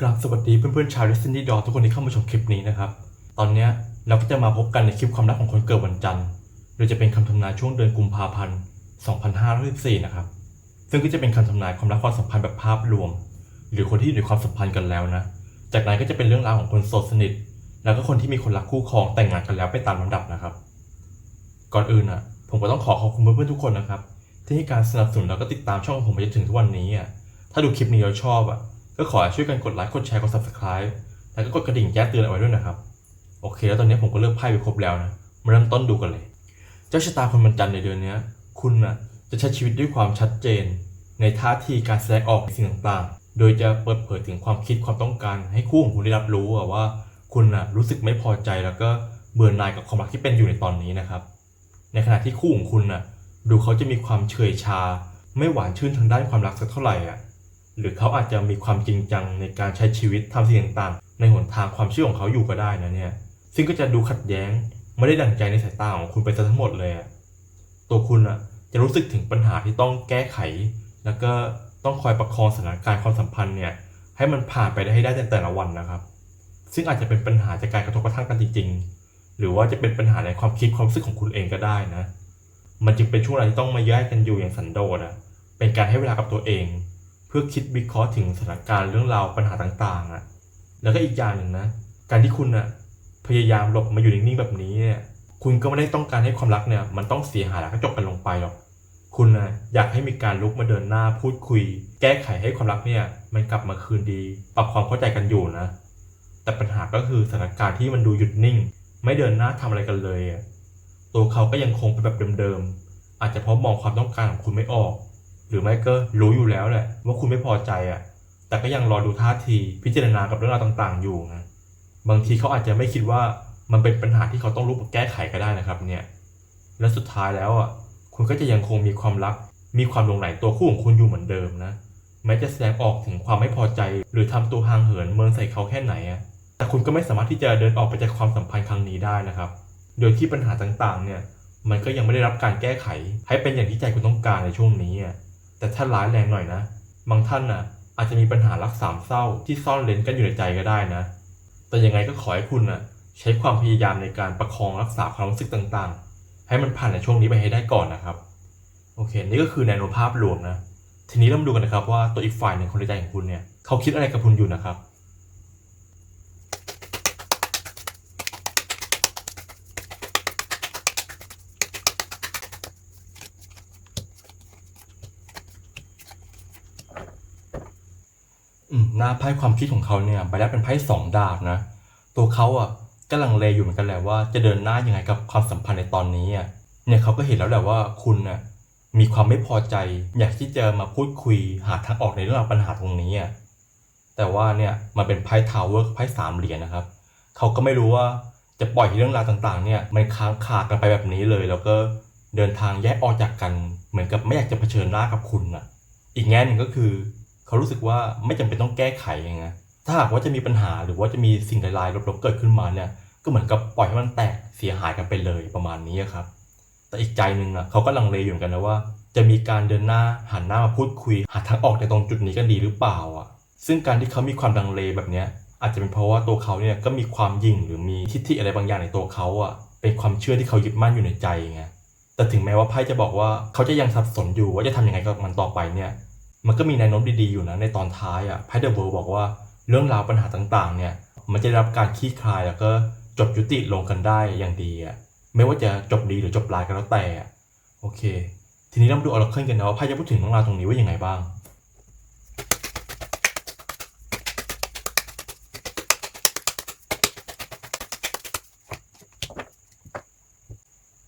กราบสวัสดีเพื่อนๆชาวดิสนีย์ดอทุกคนที่เข้ามาชมคลิปนี้นะครับ ตอนนี้เราก็จะมาพบกันในคลิปความรักของคนเกิดวันจันทร์โดยจะเป็นคำทำนายช่วงเดือนกุมภาพันธ์ 2514 นะครับ ซึ่งก็จะเป็นคำทำนายความรักความสัมพันธ์แบบภาพรวม หรือคนที่อยู่ในความสัมพันธ์กันแล้วนะ จากนั้นก็จะเป็นเรื่องราวของคนโสดสนิท แล้วก็คนที่มีคนรักคู่ครองแต่งงานกันแล้วไปตามลำดับนะครับ ก่อนอื่นอะ ผมก็ต้องขอขอบคุณเพื่อนๆทุกคนนะครับ ที่ให้การสนับสนุนแล้วก็ติดตามช่องของผมมาจนถึงทุกวันนี้อะถ้าดูคลิปนี้แล้วชอบอะ ก็ขอช่วยกันกดไลค์กดแชร์กด subscribe แล้วก็กดกระดิ่งแจ้งเตือนเอาไว้ด้วยนะครับ โอเค แล้วตอนนี้ผมก็เลือกไพ่ไปครบแล้วนะมาเริ่มต้นดูกันเลย เจ้าชะตาคนวันจันในเดือนนี้คุณน่ะจะใช้ชีวิตด้วยความชัดเจน ในท่าทีการแสดงออกในสิ่งต่างๆ โดยจะเปิดเผยถึงความคิดความต้องการ ให้คู่ของคุณได้รับรู้ว่า คุณน่ะรู้สึกไม่พอใจแล้วก็เบื่อหน่ายกับความรักที่เป็นอยู่ในตอนนี้นะครับ ในขณะที่คู่ของคุณน่ะดูเขาจะมีความเฉยชา ไม่หวานชื่นทางด้านความรักสักเท่าไหร่อะ หรือเขาอาจจะมีความจริงจังในการใช้ชีวิตทำสิ่งต่างๆ ในหนทางความเชื่อของเขาอยู่ก็ได้นะเนี่ย ซึ่งก็จะดูขัดแย้ง ไม่ได้ดังใจในสายตาของคุณไปซะทั้งหมดเลยตัวคุณอะจะรู้สึกถึงปัญหาที่ต้องแก้ไข แล้วก็ต้องคอยประคองสถานการณ์ความสัมพันธ์เนี่ยให้มันผ่านไปได้ให้ได้ในแต่ละวันนะครับ ซึ่งอาจจะเป็นปัญหาจากการกระทบกระทั่งกันจริง ๆ หรือว่าจะเป็นปัญหาในความคิดความรู้สึกของคุณเองก็ได้นะ มันจึงเป็นช่วงเวลาที่ต้องมาแยกกันอยู่อย่างสันโดษอะเป็นการให้เวลากับตัวเอง พื่อคิดวิเคราะห์ถึงสถานการณ์เรื่องราวปัญหาต่างๆอะแล้วก็อีกอย่างหนึ่งนะ การที่คุณอะพยายามหลบมาอยู่นิ่งๆแบบนี้เนี่ย คุณก็ไม่ได้ต้องการให้ความรักเนี่ย มันต้องเสียหายแล้วก็จบกันลงไปหรอก คุณนะอยากให้มีการลุกมาเดินหน้าพูดคุย แก้ไขให้ความรักเนี่ย มันกลับมาคืนดี ปรับความเข้าใจกันอยู่นะ แต่ปัญหาก็คือสถานการณ์ที่มันดูหยุดนิ่ง ไม่เดินหน้าทำอะไรกันเลยอะตัวเขาก็ยังคงเป็นแบบเดิมๆ อาจจะเพราะมองความต้องการของคุณไม่ออก หรือไม่ก็รู้อยู่แล้วแหละ ว่าคุณไม่พอใจอะ แต่ก็ยังรอดูท่าทีพิจารณากับเรื่องราวต่างๆ อยู่นะบางทีเขาอาจจะไม่คิดว่ามันเป็นปัญหาที่เขาต้องลุกมาแก้ไขก็ได้นะครับเนี่ยและสุดท้ายแล้วอะคุณก็จะยังคงมีความรัก มีความหลงใหลตัวคู่ของคุณอยู่เหมือนเดิมนะแม้จะแสดงออกถึงความไม่พอใจ หรือทำตัวห่างเหินเมินใส่เขาแค่ไหนอะแต่คุณก็ไม่สามารถที่จะเดินออกไปจากความสัมพันธ์ครั้งนี้ได้นะครับ โดยที่ปัญหาต่างๆเนี่ยมันก็ยังไม่ได้รับการแก้ไข ให้เป็นอย่างที่ใจคุณต้องการในช่วงนี้อะ แต่ถ้าร้ายแรงหน่อยนะ บางท่านน่ะ อาจจะมีปัญหารักสามเศร้าที่ซ่อนเร้นกันอยู่ในใจก็ได้นะ แต่ยังไงก็ขอให้คุณน่ะ ใช้ความพยายามในการประคองรักษาความรู้สึกต่างๆ ให้มันผ่านในช่วงนี้ไปให้ได้ก่อนนะครับ โอเค นี่ก็คือแนวโน้มภาพรวมนะ ทีนี้เรามาดูกันนะครับว่าตัวอีกฝ่ายหนึ่งคนในใจของคุณเนี่ยเขาคิดอะไรกับคุณอยู่นะครับ หน้าไพ่ความคิดของเขาเนี่ยใบแรกเป็นไพ่สองดาบนะ ตัวเขาอะก็ลังเลอยู่เหมือนกันแหละว่าจะเดินหน้ายังไงกับความสัมพันธ์ในตอนนี้อะเนี่ยเขาก็เห็นแล้วแหละว่าคุณน่ะมีความไม่พอใจ อยากที่จะมาพูดคุยหาทางออกในเรื่องราวปัญหาตรงนี้อะแต่ว่าเนี่ยมันเป็นไพ่ทาวเวอร์ไพ่สามเหรียญนะครับเขาก็ไม่รู้ว่าจะปล่อยให้เรื่องราวต่างๆ เนี่ยมันค้างคากันไปแบบนี้เลย แล้วก็เดินทางแยกออกจากกัน เหมือนกับไม่อยากจะเผชิญหน้ากับคุณน่ะ อีกแง่หนึ่งก็คือ เขารู้สึกว่าไม่จำเป็นต้องแก้ไขยังไงถ้าหากว่าจะมีปัญหาหรือว่าจะมีสิ่งร้ายๆลบๆเกิดขึ้นมาเนี่ยก็เหมือนกับปล่อยให้มันแตกเสียหายกันไปเลยประมาณนี้ครับ แต่อีกใจหนึ่งอะเขาก็ลังเลอยู่เหมือนกันนะว่า จะมีการเดินหน้าหันหน้ามาพูดคุย หาทางออกในตรงจุดนี้กันดีหรือเปล่าอะ ซึ่งการที่เขามีความลังเลแบบเนี้ยอาจจะเป็นเพราะว่าตัวเขาเนี่ยก็มีความยิ่งหรือมีทิฏฐิอะไรบางอย่างในตัวเขาอะ เป็นความเชื่อที่เขายึดมั่นอยู่ในใจไงแต่ถึงแม้ว่าไพ่จะบอกว่าเขาจะยังสับสนอยู่ว่าจะทำยังไงกับมันต่อไปเนี่ย มันก็มีแนวโน้มดีๆอยู่นะในตอนท้ายอะไพเดอะเวิร์บอกว่าเรื่องราวปัญหาต่างๆเนี่ยมันจะได้รับการคลี่คลายแล้วก็จบยุติลงกันได้อย่างดีอะไม่ว่าจะจบดีหรือจบร้ายก็แล้วแต่อะโอเค ทีนี้เรามาดูออร์เคิลกันนะว่าไพ่จะพูดถึงเรื่องราวตรงนี้ว่ายังไงบ้าง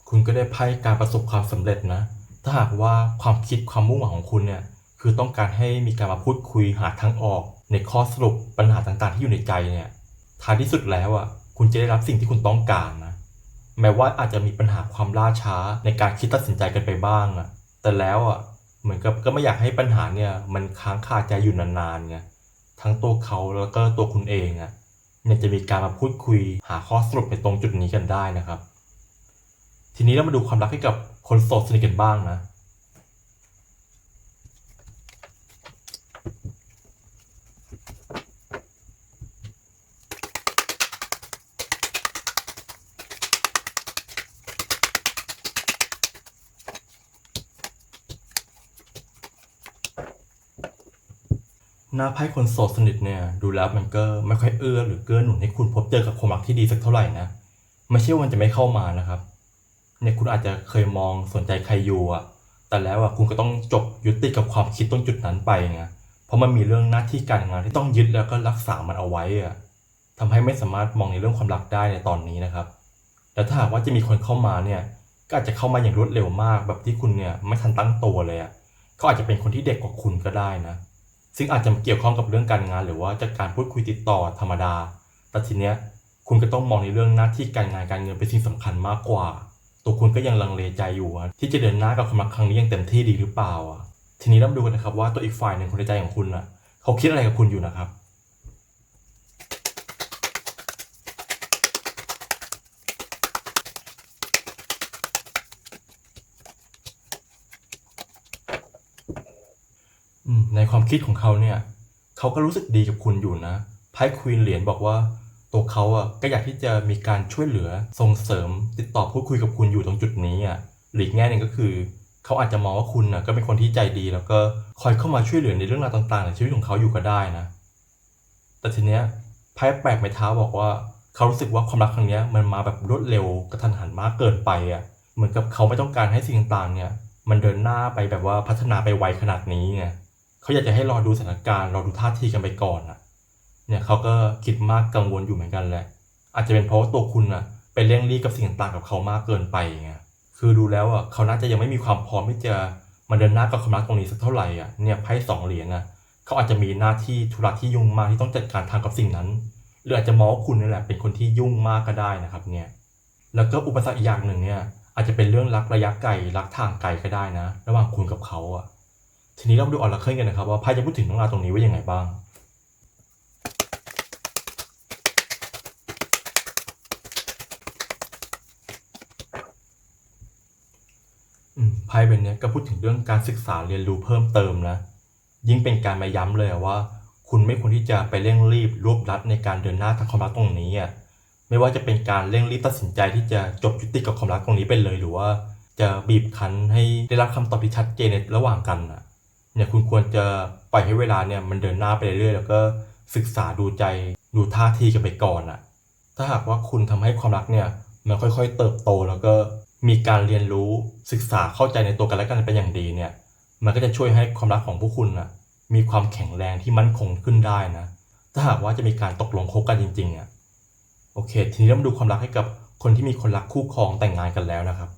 คุณก็ได้ไพ่การประสบความสำเร็จนะ ถ้าหากว่าความคิดความมุ่งหวังของคุณเนี่ย คือต้องการให้มีการมาพูดคุยหาทางออก ในข้อสรุปปัญหาต่างๆ ที่อยู่ในใจเนี่ยท้ายที่สุดแล้วอะคุณจะได้รับสิ่งที่คุณต้องการนะแม้ว่าอาจจะมีปัญหาความล่าช้าในการคิดตัดสินใจกันไปบ้างอะแต่แล้วอะเหมือนกับก็ไม่อยากให้ปัญหาเนี่ยมันค้างคาใจอยู่นานๆไงทั้งตัวเขาแล้วก็ตัวคุณเองอะเนี่ยจะมีการมาพูดคุยหาข้อสรุปในตรงจุดนี้กันได้นะครับ ทีนี้เรามาดูความรักให้กับคนโสดสนิทกันบ้างนะ หน้าไพ่คนโสดสนิทเนี่ยดูแล้วมันก็ไม่ค่อยเอื้อหรือเกื้อหนุนให้คุณพบเจอกับความรักที่ดีสักเท่าไหร่นะไม่ใช่ว่ามันจะไม่เข้ามานะครับเนี่ยคุณอาจจะเคยมองสนใจใครอยู่อะแต่แล้วอะคุณก็ต้องจบยุติกับความคิดตรงจุดนั้นไปไงเพราะมันมีเรื่องหน้าที่การงานที่ต้องยึดแล้วก็รักษามันเอาไว้อะทำให้ไม่สามารถมองในเรื่องความรักได้ในตอนนี้นะครับแต่ถ้าหากว่าจะมีคนเข้ามาเนี่ยก็อาจจะเข้ามาอย่างรวดเร็วมากแบบที่คุณเนี่ยไม่ทันตั้งตัวเลยอะเขาอาจจะเป็นคนที่เด็กกว่าคุณก็ได้นะ ซึ่งอาจจะเกี่ยวข้องกับเรื่องการงาน หรือว่าจากการพูดคุยติดต่อธรรมดา แต่ทีเนี้ยคุณก็ต้องมองในเรื่องหน้าที่การงานการเงินเป็นสิ่งสำคัญมากกว่า ตัวคุณก็ยังลังเลใจอยู่อะที่จะเดินหน้ากับความรักครั้งนี้อย่างเต็มที่ดีหรือเปล่าอะทีนี้ต้องดูกันนะครับว่าตัวอีกฝ่ายหนึ่งคนในใจของคุณอะ เขาคิดอะไรกับคุณอยู่นะครับ ในความคิดของเขาเนี่ยเขาก็รู้สึกดีกับคุณอยู่นะไพ่ควีนเหรียญบอกว่าตัวเขาอะก็อยากที่จะมีการช่วยเหลือส่งเสริม ติดต่อพูดคุยกับคุณอยู่ตรงจุดนี้อะหรืออีกแง่หนึ่งก็คือเขาอาจจะมองว่าคุณอะก็เป็นคนที่ใจดี แล้วก็คอยเข้ามาช่วยเหลือในเรื่องราวต่าง ๆ ในชีวิตของเขาอยู่ก็ได้นะ แต่ทีเนี้ยไพ่แปลกไม้เท้าบอกว่าเขารู้สึกว่าความรักครั้งเนี้ยมันมาแบบรวดเร็วกระทันหันมากเกินไปอะเหมือนกับเขาไม่ต้องการให้สิ่งต่างๆเนี่ยมันเดินหน้าไปแบบว่าพัฒนาไปไวขนาดนี้ไง เขาอยากจะให้รอดูสถานการณ์รอดูท่าทีกันไปก่อนอะเนี่ยเขาก็คิดมากกังวลอยู่เหมือนกันแหละ อาจจะเป็นเพราะว่าตัวคุณอะไปเร่งรีบกับสิ่งต่างๆกับเขามากเกินไปไงคือดูแล้วอะเขาน่าจะยังไม่มีความพร้อมที่จะมาเดินหน้ากับความรักตรงนี้สักเท่าไหร่อะเนี่ยไพ่สองเหรียญนะเขาอาจจะมีหน้าที่ธุระที่ยุ่งมากที่ต้องจัดการทางกับสิ่งนั้นหรืออาจจะมองว่าคุณนี่แหละเป็นคนที่ยุ่งมากก็ได้นะครับเนี่ยแล้วก็อุปสรรคอีกอย่างหนึ่งเนี่ยอาจจะเป็นเรื่องรักระยะไกลรักทางไกลก็ได้นะ ระหว่างคุณกับเขาอะ ทีนี้เรามาดูออร์เคิลกันนะครับว่าไพ่จะพูดถึงเรื่องราวตรงนี้ว่ายังไงบ้างไพ่เป็นเนี้ยก็พูดถึงเรื่องการศึกษาเรียนรู้เพิ่มเติมนะ ยิ่งเป็นการมาย้ำเลยว่า คุณไม่ควรที่จะไปเร่งรีบรวบรัดในการเดินหน้าทางความรักตรงนี้อะไม่ว่าจะเป็นการเร่งรีบตัดสินใจที่จะจบยุติกับความรักตรงนี้ไปเลยหรือว่า จะบีบคั้นให้ได้รับคำตอบที่ชัดเจนในระหว่างกันอะ เนี่ยคุณควรจะปล่อยให้เวลาเนี่ยมันเดินหน้าไปเรื่อยๆแล้วก็ศึกษาดูใจดูท่าทีกันไปก่อนอะถ้าหากว่าคุณทำให้ความรักเนี่ยมันค่อยๆ เติบโตแล้วก็มีการเรียนรู้ศึกษาเข้าใจในตัวกันและกันเป็นอย่างดีเนี่ย มันก็จะช่วยให้ความรักของพวกคุณอะมีความแข็งแรงที่มั่นคงขึ้นได้นะ ถ้าหากว่าจะมีการตกลงคบกันจริงๆอะโอเค ทีนี้เรามาดูความรักให้กับคนที่มีคนรักคู่ครองแต่งงานกันแล้วนะครับ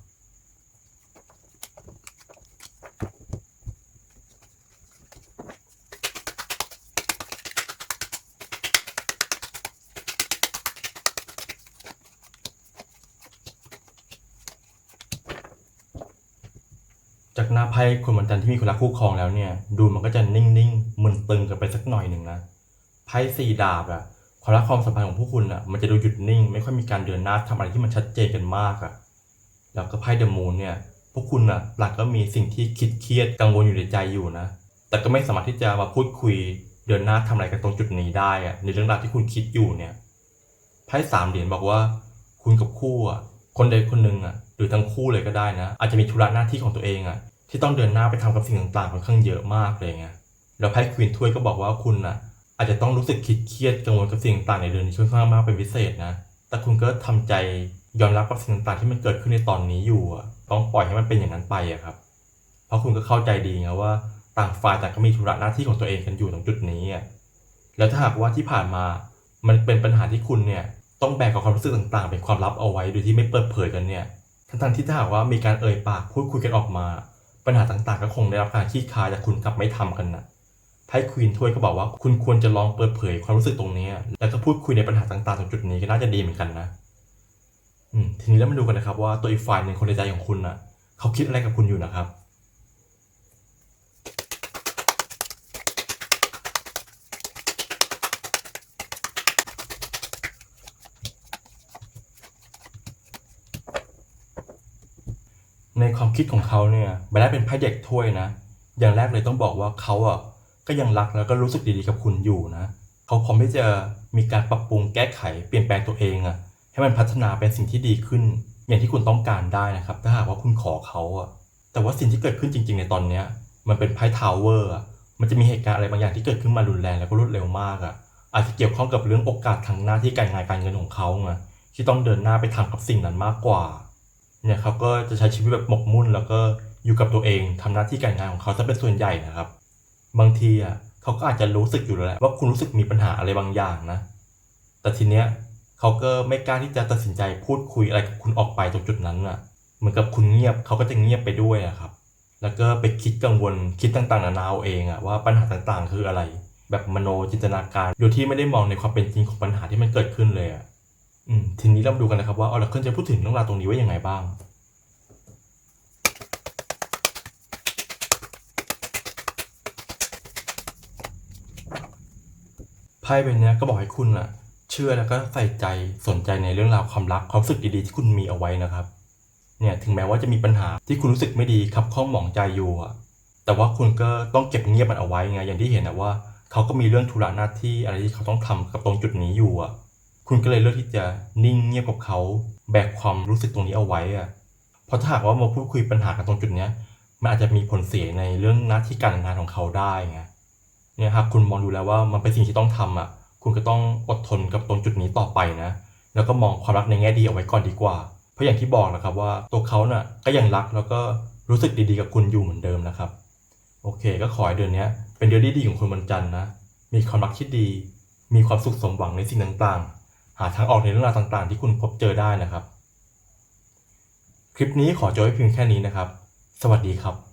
จากหน้าไพ่คนวันจันทร์ที่มีคนรักคู่ครองแล้วเนี่ย ดูมันก็จะนิ่งๆมึนตึงกันไปสักหน่อยหนึ่งนะไพ่สี่ดาบอะความรักความสัมพันธ์ของพวกคุณอะมันจะดูหยุดนิ่ง ไม่ค่อยมีการเดินหน้าทำอะไรที่มันชัดเจนกันมากอะแล้วก็ไพ่เดอะมูนเนี่ยพวกคุณอะหลักก็มีสิ่งที่คิดเครียดกังวลอยู่ในใจอยู่นะ แต่ก็ไม่สามารถที่จะมาพูดคุยเดินหน้าทำอะไรกันตรงจุดนี้ได้อะในเรื่องราวที่คุณคิดอยู่เนี่ยไพ่สามเหรียญบอกว่า คุณกับคู่อะคนใดคนหนึ่งอะหรือทั้งคู่เลยก็ได้นะ อาจจะมีธุระหน้าที่ของตัวเองอะ ที่ต้องเดินหน้าไปทำกับสิ่งต่างๆค่อนข้างเยอะมากเลยไงแล้วไพ่ควีนถ้วยก็บอกว่าคุณอะอาจจะต้องรู้สึกคิดเครียดกังวลกับสิ่งต่างๆในเดือนนี้ค่อนข้างมากเป็นพิเศษนะ แต่คุณก็ทำใจยอมรับกับสิ่งต่างๆที่มันเกิดขึ้นในตอนนี้อยู่อะต้องปล่อยให้มันเป็นอย่างนั้นไปอะครับ เพราะคุณก็เข้าใจดีไงว่าต่างฝ่ายต่างก็มีธุระหน้าที่ของตัวเองกันอยู่ตรงจุดนี้อะแล้วถ้าหากว่าที่ผ่านมามันเป็นปัญหาที่คุณเนี่ยต้องแบกกับความรู้สึกต่างๆ เป็นความลับเอาไว้โดยที่ไม่เปิดเผยกันเนี่ย ทั้งๆที่ถ้าหากว่ามีการเอ่ยปากพูดคุยกันออกมา ปัญหาต่างๆ ก็คงได้รับการขี้คายแต่คุณกลับไม่ทำกันนะไพ่ควีนถ้วยก็บอกว่าคุณควรจะลองเปิดเผยความรู้สึกตรงนี้ แล้วก็พูดคุยในปัญหาต่างๆตรงจุดนี้ก็น่าจะดีเหมือนกันนะอืมทีนี้แล้วมาดูกันนะครับว่าตัวอีกฝ่ายหนึ่งคนในใจของคุณน่ะเขาคิดอะไรกับคุณอยู่นะครับ ในความคิดของเขาเนี่ยบแรกเป็นไพ่เด็กถ้วยนะ อย่างแรกเลยต้องบอกว่าเขาอะก็ยังรักแล้วก็รู้สึกดีๆกับคุณอยู่นะ เขาพร้อมที่จะมีการปรับปรุงแก้ไขเปลี่ยนแปลงตัวเองอะ ให้มันพัฒนาเป็นสิ่งที่ดีขึ้น อย่างที่คุณต้องการได้นะครับ ถ้าหากว่าคุณขอเขาอะ แต่ว่าสิ่งที่เกิดขึ้นจริง ๆ ในตอนเนี้ย มันเป็นไพ่ทาวเวอร์อะมันจะมีเหตุการณ์อะไรบางอย่างที่เกิดขึ้นมารุนแรงแล้วก็รวดเร็วมากอะ อาจจะเกี่ยวข้องกับเรื่องโอกาสทางหน้าที่การงานการเงินของเขาไงที่ต้องเดินหน้าไปทำกับสิ่งนั้นมากกว่า เนี่ยเขาก็จะใช้ชีวิตแบบหมกมุ่น แล้วก็อยู่กับตัวเองทำหน้าที่การงานของเขาจะเป็นส่วนใหญ่นะครับ บางทีอะเขาก็อาจจะรู้สึกอยู่แล้วแหละว่าคุณรู้สึกมีปัญหาอะไรบางอย่างนะ แต่ทีเนี้ยเขาก็ไม่กล้าที่จะตัดสินใจพูดคุยอะไรกับคุณออกไปตรงจุดนั้นอะ เหมือนกับคุณเงียบเขาก็จะเงียบไปด้วยอะครับ แล้วก็ไปคิดกังวลคิดต่างๆนานาเอาเองอะว่าปัญหาต่างๆ คืออะไร แบบมโนจินตนาการโดยที่ไม่ได้มองในความเป็นจริงของปัญหาที่มันเกิดขึ้นเลยอะ อืมทีนี้เรามาดูกันนะครับว่าออร์เคิลจะพูดถึงเรื่องราวตรงนี้ว่ายังไงบ้าง ไพ่ใบนี้ก็บอกให้คุณอะเชื่อแล้วก็ใส่ใจสนใจในเรื่องราวความรักความรู้สึกดีๆที่คุณมีเอาไว้นะครับ เนี่ยถึงแม้ว่าจะมีปัญหาที่คุณรู้สึกไม่ดีขับข้องหมองใจอยู่อะแต่ว่าคุณก็ต้องเก็บเงียบมันเอาไว้ไงอย่างที่เห็นนะว่า เขาก็มีเรื่องธุระหน้าที่อะไรที่เขาต้องทำกับตรงจุดนี้อยู่อะ คุณก็เลยเลือกที่จะนิ่งเงียบกับเขาแบกความรู้สึกตรงนี้เอาไว้อะเพราะถ้าหากว่ามาพูดคุยปัญหากันตรงจุดเนี้ยมันอาจจะมีผลเสียในเรื่องหน้าที่การงานของเขาได้ไงเนี่ยหากคุณมองดูแล้วว่ามันเป็นสิ่งที่ต้องทำอะ คุณก็ต้องอดทนกับตรงจุดนี้ต่อไปนะ แล้วก็มองความรักในแง่ดีเอาไว้ก่อนดีกว่า เพราะอย่างที่บอกนะครับว่าตัวเขาน่ะก็ยังรักแล้วก็รู้สึกดีๆกับคุณอยู่เหมือนเดิมนะครับ โอเค ก็ขอให้เดือนนี้เป็นเดือนที่ดีของคุณวันจันทร์นะ มีความรักที่ดี มีความสุขสมหวังในสิ่งต่างๆ หาทางออกในเรื่องราวต่างๆ ที่คุณพบเจอได้นะครับ คลิปนี้ขอจบไว้เพียงแค่นี้นะครับ สวัสดีครับ